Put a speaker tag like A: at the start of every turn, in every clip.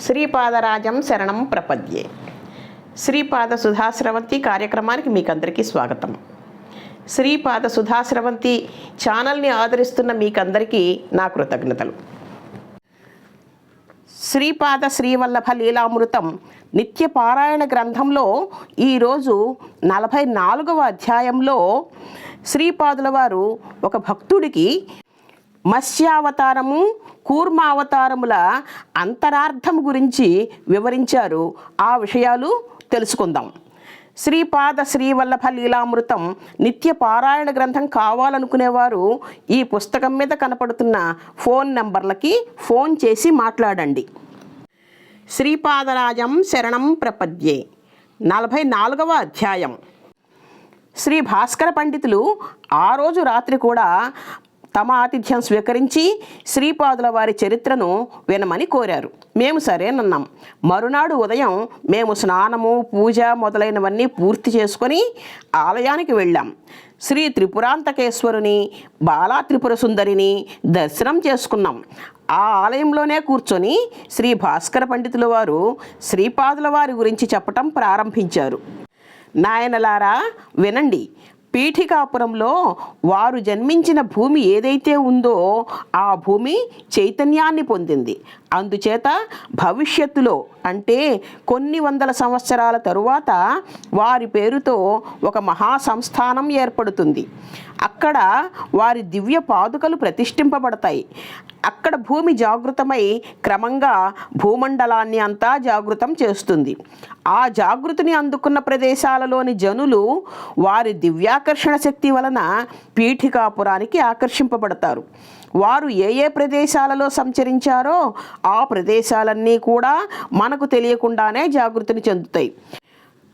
A: శ్రీపాదరాజం శరణం ప్రపద్యే. శ్రీపాద సుధాశ్రవంతి కార్యక్రమానికి మీకందరికీ స్వాగతం. శ్రీపాద సుధాశ్రవంతి ఛానల్ని ఆదరిస్తున్న మీకందరికీ నా కృతజ్ఞతలు. శ్రీపాద శ్రీవల్లభ లీలామృతం నిత్య పారాయణ గ్రంథంలో ఈరోజు నలభై నాలుగవ అధ్యాయంలో శ్రీపాదుల వారు ఒక భక్తుడికి మత్స్యావతారము కూర్మావతారముల అంతరార్థం గురించి వివరించారు. ఆ విషయాలు తెలుసుకుందాం. శ్రీపాద శ్రీవల్లభ లీలామృతం నిత్య పారాయణ గ్రంథం కావాలనుకునేవారు ఈ పుస్తకం మీద కనపడుతున్న ఫోన్ నంబర్లకి ఫోన్ చేసి మాట్లాడండి. శ్రీపాదరాజం శరణం ప్రపద్యే. నలభై నాలుగవ అధ్యాయం. శ్రీ భాస్కర పండితులు ఆ రోజు రాత్రి కూడా తమ ఆతిథ్యం స్వీకరించి శ్రీపాదుల వారి చరిత్రను వినమని కోరారు. మేము సరేనన్నాం. మరునాడు ఉదయం మేము స్నానము పూజ మొదలైనవన్నీ పూర్తి చేసుకొని ఆలయానికి వెళ్ళాం. శ్రీ త్రిపురాంతకేశ్వరుని బాలా త్రిపుర సుందరిని దర్శనం చేసుకున్నాం. ఆ ఆలయంలోనే కూర్చొని శ్రీ భాస్కర పండితుల వారు శ్రీపాదుల వారి గురించి చెప్పటం ప్రారంభించారు. నాయనలారా వినండి. పీఠికాపురంలో వారు జన్మించిన భూమి ఏదైతే ఉందో ఆ భూమి చైతన్యాన్ని పొందింది. అందుచేత భవిష్యత్తులో అంటే కొన్ని వందల సంవత్సరాల తరువాత వారి పేరుతో ఒక మహా సంస్థానం ఏర్పడుతుంది. అక్కడ వారి దివ్య పాదుకలు ప్రతిష్ఠింపబడతాయి. అక్కడ భూమి జాగృతమై క్రమంగా భూమండలాన్ని అంతా జాగృతం చేస్తుంది. ఆ జాగృతిని అందుకున్న ప్రదేశాలలోని జనులు వారి దివ్యాకర్షణ శక్తి వలన పీఠికాపురానికి ఆకర్షింపబడతారు. వారు ఏ ఏ ప్రదేశాలలో సంచరించారో ఆ ప్రదేశాలన్నీ కూడా మనకు తెలియకుండానే జాగృతిని చెందుతాయి.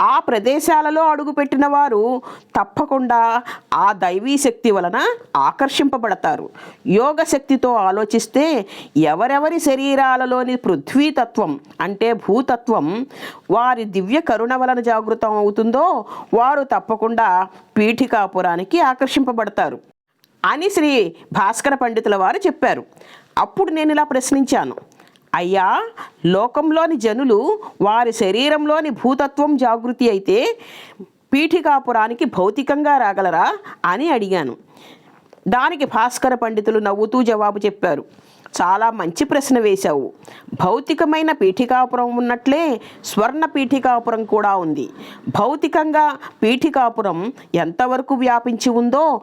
A: ఆ ప్రదేశాలలో అడుగుపెట్టిన వారు తప్పకుండా ఆ దైవీ శక్తి వలన ఆకర్షింపబడతారు. యోగ శక్తితో ఆలోచిస్తే ఎవరెవరి శరీరాలలోని పృథ్వీతత్వం అంటే భూతత్వం వారి దివ్య కరుణ వలన జాగృతం అవుతుందో వారు తప్పకుండా పీఠికాపురానికి ఆకర్షింపబడతారు. అని శ్రీ భాస్కర పండితుల వారు చెప్పారు. అప్పుడు నేను ఇలా ప్రశ్నించాను. అయ్యా లోకంలోని జనులు వారి శరీరంలోని భూతత్వం జాగృతి అయితే పీఠికాపురానికి భౌతికంగా రాగలరా అని అడిగాను. దానికి భాస్కర పండితులు నవ్వుతూ జవాబు చెప్పారు. చాలా మంచి ప్రశ్న వేశావు. భౌతికమైన పీఠికాపురం ఉన్నట్లే స్వర్ణ పీఠికాపురం కూడా ఉంది. భౌతికంగా పీఠికాపురం ఎంతవరకు వ్యాపించి ఉందో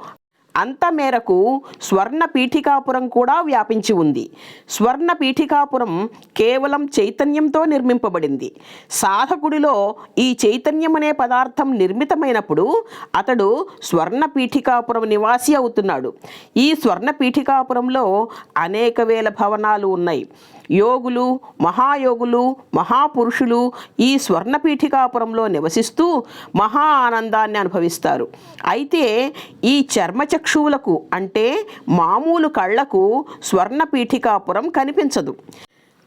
A: అంత మేరకు స్వర్ణ పీఠికాపురం కూడా వ్యాపించి ఉంది. స్వర్ణ పీఠికాపురం కేవలం చైతన్యంతో నిర్మింపబడింది. సాధకుడిలో ఈ చైతన్యం అనే పదార్థం నిర్మితమైనప్పుడు అతడు స్వర్ణ పీఠికాపురం నివాసి అవుతున్నాడు. ఈ స్వర్ణ పీఠికాపురంలో అనేక వేల భవనాలు ఉన్నాయి. యోగులు మహాయోగులు మహాపురుషులు ఈ స్వర్ణ పీఠికాపురంలో నివసిస్తూ మహా ఆనందాన్ని అనుభవిస్తారు. అయితే ఈ చర్మచక్ర చక్షువులకు అంటే మామూలు కళ్ళకు స్వర్ణపీఠికాపురం కనిపించదు.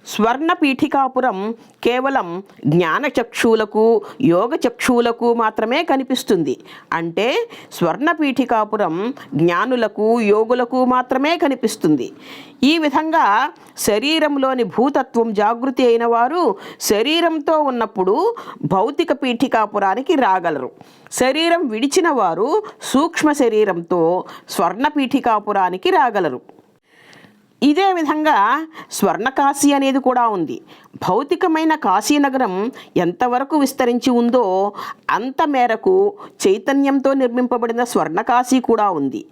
A: స్వర్ణ పీఠికాపురం కేవలం జ్ఞానచక్షువులకు యోగచక్షువులకు మాత్రమే కనిపిస్తుంది. అంటే స్వర్ణపీఠికాపురం జ్ఞానులకు యోగులకు మాత్రమే కనిపిస్తుంది. ఈ విధంగా శరీరంలోని భూతత్వం జాగృతి అయిన వారు శరీరంతో ఉన్నప్పుడు భౌతిక పీఠికాపురానికి రాగలరు. శరీరం విడిచిన వారు సూక్ష్మ శరీరంతో స్వర్ణ పీఠికాపురానికి రాగలరు. ఇదే విధంగా స్వర్ణకాశీ అనేది కూడా ఉంది. భౌతికమైన కాశీనగరం ఎంతవరకు విస్తరించి ఉందో అంత మేరకు చైతన్యంతో నిర్మింపబడిన స్వర్ణకాశీ కూడా ఉంది.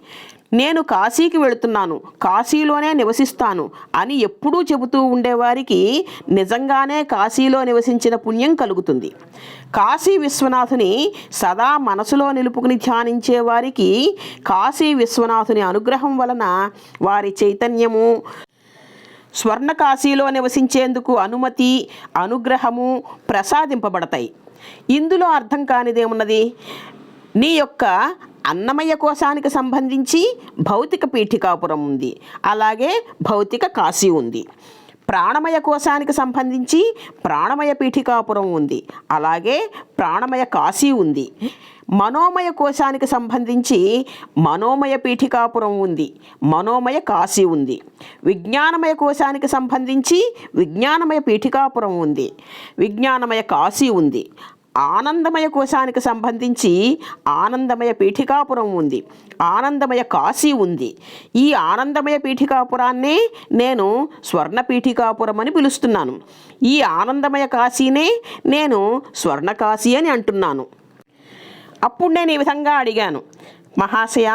A: నేను కాశీకి వెళుతున్నాను కాశీలోనే నివసిస్తాను అని ఎప్పుడూ చెబుతూ ఉండేవారికి నిజంగానే కాశీలో నివసించిన పుణ్యం కలుగుతుంది. కాశీ విశ్వనాథుని సదా మనసులో నిలుపుకుని ధ్యానించే వారికి కాశీ విశ్వనాథుని అనుగ్రహం వలన వారి చైతన్యము స్వర్ణ కాశీలో నివసించేందుకు అనుమతి అనుగ్రహము ప్రసాదింపబడతాయి. ఇందులో అర్థం కానిదేమున్నది? నీ యొక్క అన్నమయ్య కోశానికి సంబంధించి భౌతిక పీఠికాపురం ఉంది. అలాగే భౌతిక కాశీ ఉంది. ప్రాణమయ కోశానికి సంబంధించి ప్రాణమయ పీఠికాపురం ఉంది. అలాగే ప్రాణమయ కాశీ ఉంది. మనోమయ కోశానికి సంబంధించి మనోమయ పీఠికాపురం ఉంది. మనోమయ కాశీ ఉంది. విజ్ఞానమయ కోశానికి సంబంధించి విజ్ఞానమయ పీఠికాపురం ఉంది. విజ్ఞానమయ కాశీ ఉంది. ఆనందమయ కోశానికి సంబంధించి ఆనందమయ పీఠికాపురం ఉంది. ఆనందమయ కాశీ ఉంది. ఈ ఆనందమయ పీఠికాపురాన్నే నేను స్వర్ణ పీఠికాపురం అని పిలుస్తున్నాను. ఈ ఆనందమయ కాశీనే నేను స్వర్ణ కాశీ అని అంటున్నాను. అప్పుడు నేను ఈ విధంగా అడిగాను. మహాశయ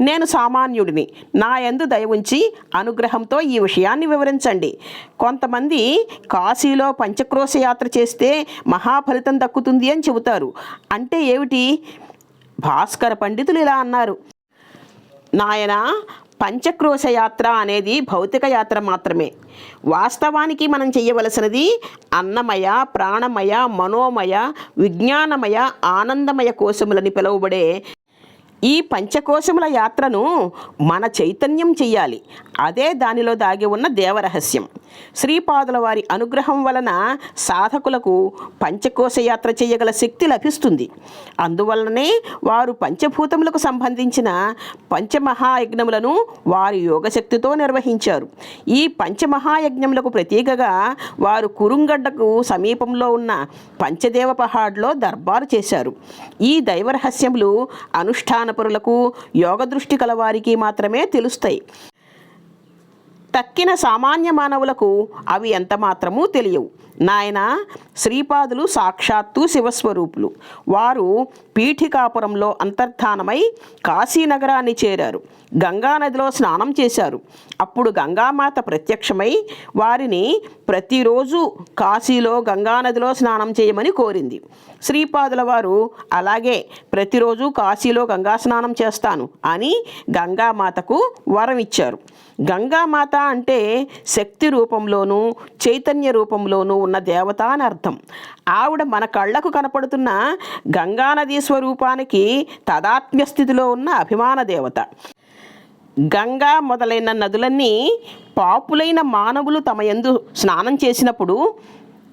A: నేను సామాన్యుడిని. నా యందు దయ ఉంచి అనుగ్రహంతో ఈ విషయాన్ని వివరించండి. కొంతమంది కాశీలో పంచక్రోశ యాత్ర చేస్తే మహాఫలితం దక్కుతుంది అని చెబుతారు. అంటే ఏమిటి? భాస్కర పండితులు ఇలా అన్నారు. నాయన పంచక్రోశ యాత్ర అనేది భౌతిక యాత్ర మాత్రమే. వాస్తవానికి మనం చేయవలసినది అన్నమయ ప్రాణమయ మనోమయ విజ్ఞానమయ ఆనందమయ కోశములని పిలువబడే ఈ పంచకోశముల యాత్రను మన చైతన్యం చెయ్యాలి. అదే దానిలో దాగి ఉన్న దేవరహస్యం. శ్రీపాదుల వారి అనుగ్రహం వలన సాధకులకు పంచకోశ యాత్ర చేయగల శక్తి లభిస్తుంది. అందువలననే వారు పంచభూతములకు సంబంధించిన పంచమహాయజ్ఞములను వారి యోగశక్తితో నిర్వహించారు. ఈ పంచమహాయజ్ఞములకు ప్రతీకగా వారు కురుంగడ్డకు సమీపంలో ఉన్న పంచదేవ పహాడ్లో దర్బారు చేశారు. ఈ దైవరహస్యములు అనుష్ఠానపరులకు యోగ దృష్టి కలవారికి మాత్రమే తెలుస్తాయి. తక్కిన సామాన్య మానవులకు అవి ఎంత మాత్రమూ తెలియవు. నాయన శ్రీపాదులు సాక్షాత్తు శివస్వరూపులు. వారు పీఠికాపురంలో అంతర్ధానమై కాశీనగరాన్ని చేరారు. గంగానదిలో స్నానం చేశారు. అప్పుడు గంగామాత ప్రత్యక్షమై వారిని ప్రతిరోజు కాశీలో గంగానదిలో స్నానం చేయమని కోరింది. శ్రీపాదుల వారు అలాగే ప్రతిరోజు కాశీలో గంగా స్నానం చేస్తాను అని గంగామాతకు వరం ఇచ్చారు గంగామాత అంటే శక్తి రూపంలోనూ చైతన్య రూపంలోనూ ఉన్న దేవత అని అర్థం. ఆవిడ మన కళ్ళకు కనపడుతున్న గంగానదీ స్వరూపానికి తదాత్మ్య స్థితిలో ఉన్న అభిమాన దేవత. గంగా మొదలైన నదులన్నీ పాపులైన మానవులు తమ యందు స్నానం చేసినప్పుడు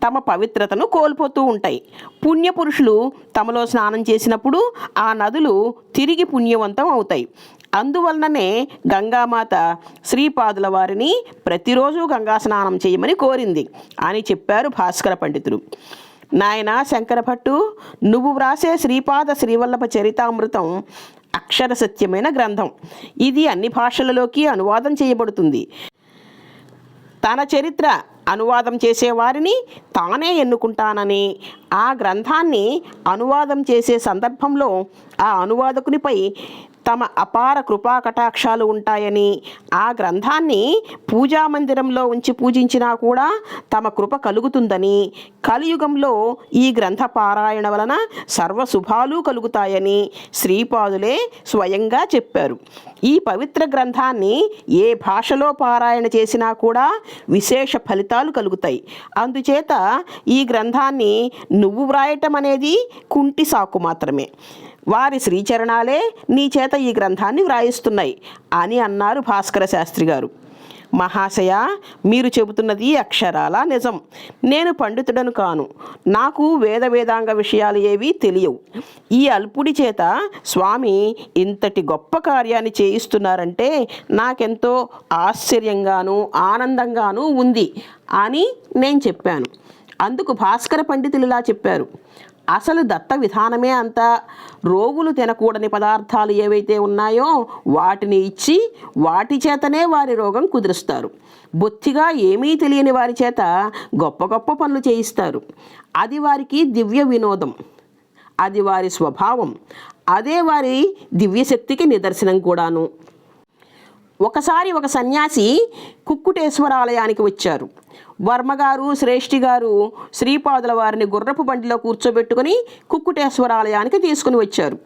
A: తమ పవిత్రతను కోల్పోతూ ఉంటాయి. పుణ్యపురుషులు తమలో స్నానం చేసినప్పుడు ఆ నదులు తిరిగి పుణ్యవంతం అవుతాయి. అందువలననే గంగామాత శ్రీపాదుల వారిని ప్రతిరోజు గంగా స్నానం చేయమని కోరింది అని చెప్పారు భాస్కర పండితులు. నాయన శంకరభట్టు నువ్వు వ్రాసే శ్రీపాద శ్రీవల్లభ చరితామృతం అక్షర సత్యమైన గ్రంథం. ఇది అన్ని భాషలలోకి అనువాదం చేయబడుతుంది. తన చరిత్ర అనువాదం చేసేవారిని తానే ఎన్నుకుంటానని ఆ గ్రంథాన్ని అనువాదం చేసే సందర్భంలో ఆ అనువాదకునిపై తమ అపార కృపా కటాక్షాలు ఉంటాయని ఆ గ్రంథాన్ని పూజా మందిరంలో ఉంచి పూజించినా కూడా తమ కృప కలుగుతుందని కలియుగంలో ఈ గ్రంథ పారాయణ వలన సర్వ శుభాలు కలుగుతాయని శ్రీపాదులే స్వయంగా చెప్పారు. ఈ పవిత్ర గ్రంథాన్ని ఏ భాషలో పారాయణ చేసినా కూడా విశేష ఫలితాలు కలుగుతాయి. అందుచేత ఈ గ్రంథాన్ని నువ్వు వ్రాయటం అనేది కుంటి సాకు మాత్రమే. వారి శ్రీచరణాలే నీ చేత ఈ గ్రంథాన్ని వ్రాయిస్తున్నాయి అని అన్నారు భాస్కర శాస్త్రి గారు. మహాశయ మీరు చెబుతున్నది అక్షరాల నిజం. నేను పండితుడను కాను. నాకు వేద వేదాంగ విషయాలు ఏవీ తెలియవు. ఈ అల్పుడి చేత స్వామి ఇంతటి గొప్ప కార్యాన్ని చేయిస్తున్నారంటే నాకెంతో ఆశ్చర్యంగాను ఆనందంగాను ఉంది అని నేను చెప్పాను. అందుకు భాస్కర పండితులు ఇలా చెప్పారు. అసలు దత్త విధానమే అంతా రోగులు తినకూడని పదార్థాలు ఏవైతే ఉన్నాయో వాటిని ఇచ్చి వాటి చేతనే వారి రోగం కుదురుస్తారు. బొత్తిగా ఏమీ తెలియని వారి చేత గొప్ప గొప్ప పనులు చేయిస్తారు. అది వారికి దివ్య వినోదం. అది వారి స్వభావం. అదే వారి దివ్యశక్తికి నిదర్శనం కూడాను. ఒకసారి ఒక సన్యాసి కుక్కుటేశ్వరాలయానికి వచ్చారు. వర్మగారు శ్రేష్ఠి గారు శ్రీపాదుల వారిని గుర్రపు బండిలో కూర్చోబెట్టుకుని కుక్కుటేశ్వరాలయానికి తీసుకుని వచ్చారు.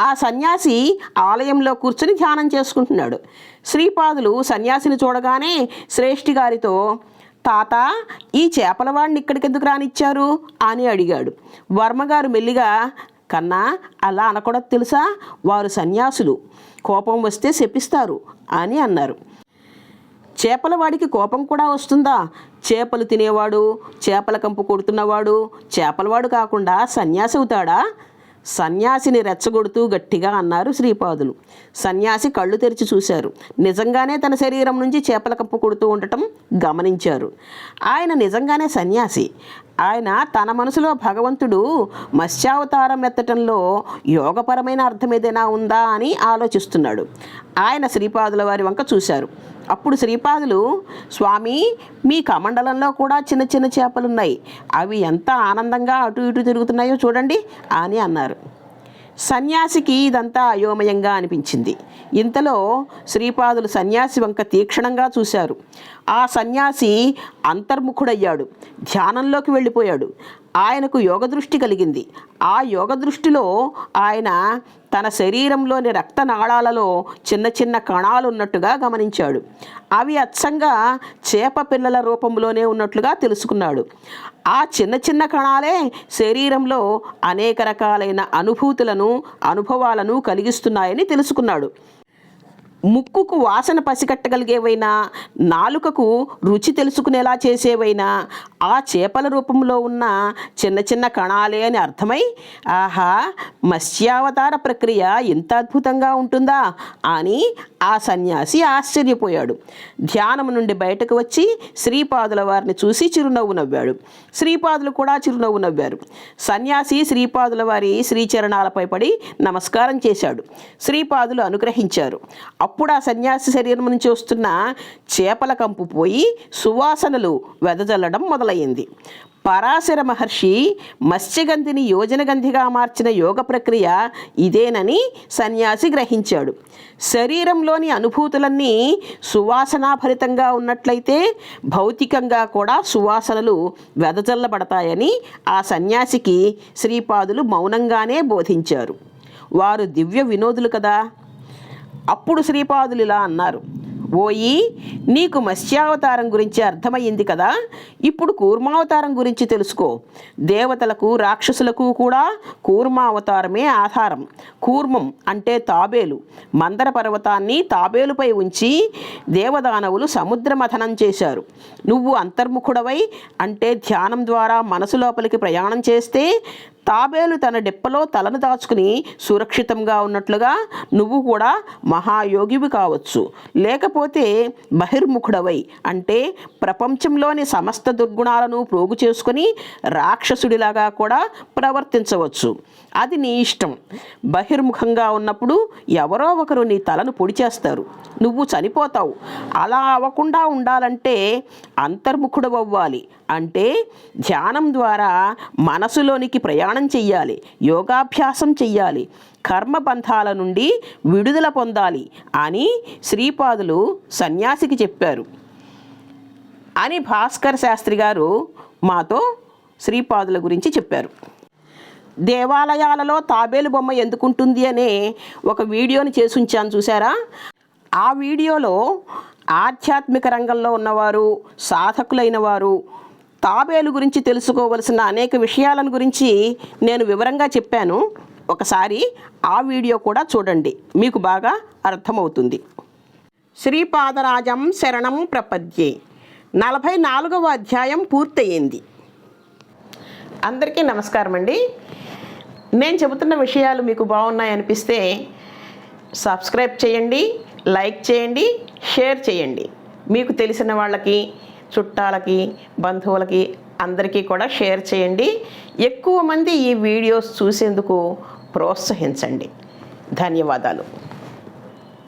A: ఆ సన్యాసి ఆలయంలో కూర్చుని ధ్యానం చేసుకుంటున్నాడు. శ్రీపాదులు సన్యాసిని చూడగానే శ్రేష్ఠి గారితో తాత ఈ చేపల వాడిని ఇక్కడికి ఎందుకు రానిచ్చారు? అని అడిగాడు. వర్మగారు మెల్లిగా కన్నా అలా అనకూడదు తెలుసా? వారు సన్యాసులు. కోపం వస్తే శపిస్తారు అని అన్నారు. చేపల వాడికి కోపం కూడా వస్తుందా? చేపలు తినేవాడు చేపల కంపు కొడుతున్నవాడు చేపలవాడు కాకుండా సన్యాసి అవుతాడా? సన్యాసిని రెచ్చగొడుతూ గట్టిగా అన్నారు శ్రీపాదులు. సన్యాసి కళ్ళు తెరిచి చూశారు. నిజంగానే తన శరీరం నుంచి చేపల కప్పు కొడుతూ ఉండటం గమనించారు. ఆయన నిజంగానే సన్యాసి. ఆయన తన మనసులో భగవంతుడు మత్స్యావతారం ఎత్తటంలో యోగపరమైన అర్థం ఏదైనా ఉందా అని ఆలోచిస్తున్నాడు. ఆయన శ్రీపాదుల వారి వంక చూశారు. అప్పుడు శ్రీపాదులు స్వామి మీ కమండలంలో కూడా చిన్న చిన్న చేపలున్నాయి. అవి ఎంత ఆనందంగా అటు ఇటు తిరుగుతున్నాయో చూడండి అని అన్నారు. సన్యాసికి ఇదంతా అయోమయంగా అనిపించింది. ఇంతలో శ్రీపాదులు సన్యాసి వంక తీక్షణంగా చూశారు. ఆ సన్యాసి అంతర్ముఖుడయ్యాడు. ధ్యానంలోకి వెళ్ళిపోయాడు. ఆయనకు యోగ దృష్టి కలిగింది. ఆ యోగ దృష్టిలో ఆయన తన శరీరంలోని రక్తనాళాలలో చిన్న చిన్న కణాలు ఉన్నట్టుగా గమనించాడు. అవి అచ్చంగా చేప పిల్లల రూపంలోనే ఉన్నట్లుగా తెలుసుకున్నాడు. ఆ చిన్న చిన్న కణాలే శరీరంలో అనేక రకాలైన అనుభూతులను అనుభవాలను కలిగిస్తున్నాయని తెలుసుకున్నాడు. ముక్కుకు వాసన పసిగట్టగలిగేవైనా నాలుకకు రుచి తెలుసుకునేలా చేసేవైనా ఆ చేపల రూపంలో ఉన్న చిన్న చిన్న కణాలే అని అర్థమై ఆహా మత్స్యావతార ప్రక్రియ ఇంత అద్భుతంగా ఉంటుందా అని ఆ సన్యాసి ఆశ్చర్యపోయాడు. ధ్యానం నుండి బయటకు వచ్చి శ్రీపాదుల వారిని చూసి చిరునవ్వు నవ్వాడు. శ్రీపాదులు కూడా చిరునవ్వు నవ్వారు. సన్యాసి శ్రీపాదుల వారి శ్రీచరణాలపై పడి నమస్కారం చేశాడు. శ్రీపాదులు అనుగ్రహించారు. అప్పుడు ఆ సన్యాసి శరీరం నుంచి వస్తున్న చేపల కంపు పోయి సువాసనలు వెదజల్లడం మొదలయ్యింది. పరాశర మహర్షి మత్స్యగంధిని యోజనగంధిగా మార్చిన యోగ ప్రక్రియ ఇదేనని సన్యాసి గ్రహించాడు. శరీరంలోని అనుభూతులన్నీ సువాసనాభరితంగా ఉన్నట్లయితే భౌతికంగా కూడా సువాసనలు వెదజల్లబడతాయని ఆ సన్యాసికి శ్రీపాదులు మౌనంగానే బోధించారు. వారు దివ్య వినోదులు కదా? అప్పుడు శ్రీపాదులు ఇలా అన్నారు ఓయి నీకు మత్స్యావతారం గురించి అర్థమయ్యింది కదా? ఇప్పుడు కూర్మావతారం గురించి తెలుసుకో. దేవతలకు రాక్షసులకు కూడా కూర్మావతారమే ఆధారం. కూర్మం అంటే తాబేలు. మందర పర్వతాన్ని తాబేలుపై ఉంచి దేవదానవులు సముద్ర మథనం చేశారు. నువ్వు అంతర్ముఖుడవై అంటే ధ్యానం ద్వారా మనసు లోపలికి ప్రయాణం చేస్తే తాబేలు తన డిప్పలో తలను దాచుకుని సురక్షితంగా ఉన్నట్లుగా నువ్వు కూడా మహాయోగివి కావచ్చు. లేకపోతే బహిర్ముఖుడవై అంటే ప్రపంచంలోని సమస్త దుర్గుణాలను ప్రోగు చేసుకుని రాక్షసుడిలాగా కూడా ప్రవర్తించవచ్చు. అది నీ ఇష్టం. బహిర్ముఖంగా ఉన్నప్పుడు ఎవరో ఒకరు నీ తలను పొడి చేస్తారు. నువ్వు చనిపోతావు. అలా అవ్వకుండా ఉండాలంటే అంతర్ముఖుడు అవ్వాలి అంటే ధ్యానం ద్వారా మనసులోనికి ప్రయాణం చెయ్యాలి యోగాభ్యాసం చెయ్యాలి కర్మబంధాల నుండి విడుదల పొందాలి అని శ్రీపాదులు సన్యాసికి చెప్పారు. అని భాస్కర్ శాస్త్రి గారు మాతో శ్రీపాదుల గురించి చెప్పారు. దేవాలయాలలో తాబేలు బొమ్మ ఎందుకుంటుంది అనే ఒక వీడియోని చేసి ఉంచాను చూసారా ఆ వీడియోలో ఆధ్యాత్మిక రంగంలో ఉన్నవారు సాధకులైన వారు తాబేలు గురించి తెలుసుకోవలసిన అనేక విషయాలను గురించి నేను వివరంగా చెప్పాను. ఒకసారి ఆ వీడియో కూడా చూడండి. మీకు బాగా అర్థమవుతుంది. శ్రీపాదరాజం శరణం ప్రపద్యే. నలభై నాలుగవ అధ్యాయం పూర్తయింది. అందరికీ నమస్కారం అండి. నేను చెబుతున్న విషయాలు మీకు బాగున్నాయి అనిపిస్తే సబ్స్క్రైబ్ చేయండి లైక్ చేయండి షేర్ చేయండి. మీకు తెలిసిన వాళ్ళకి చుట్టాలకి బంధువులకి అందరికీ కూడా షేర్ చేయండి. ఎక్కువ మంది ఈ వీడియోస్ చూసేందుకు ప్రోత్సహించండి. ధన్యవాదాలు.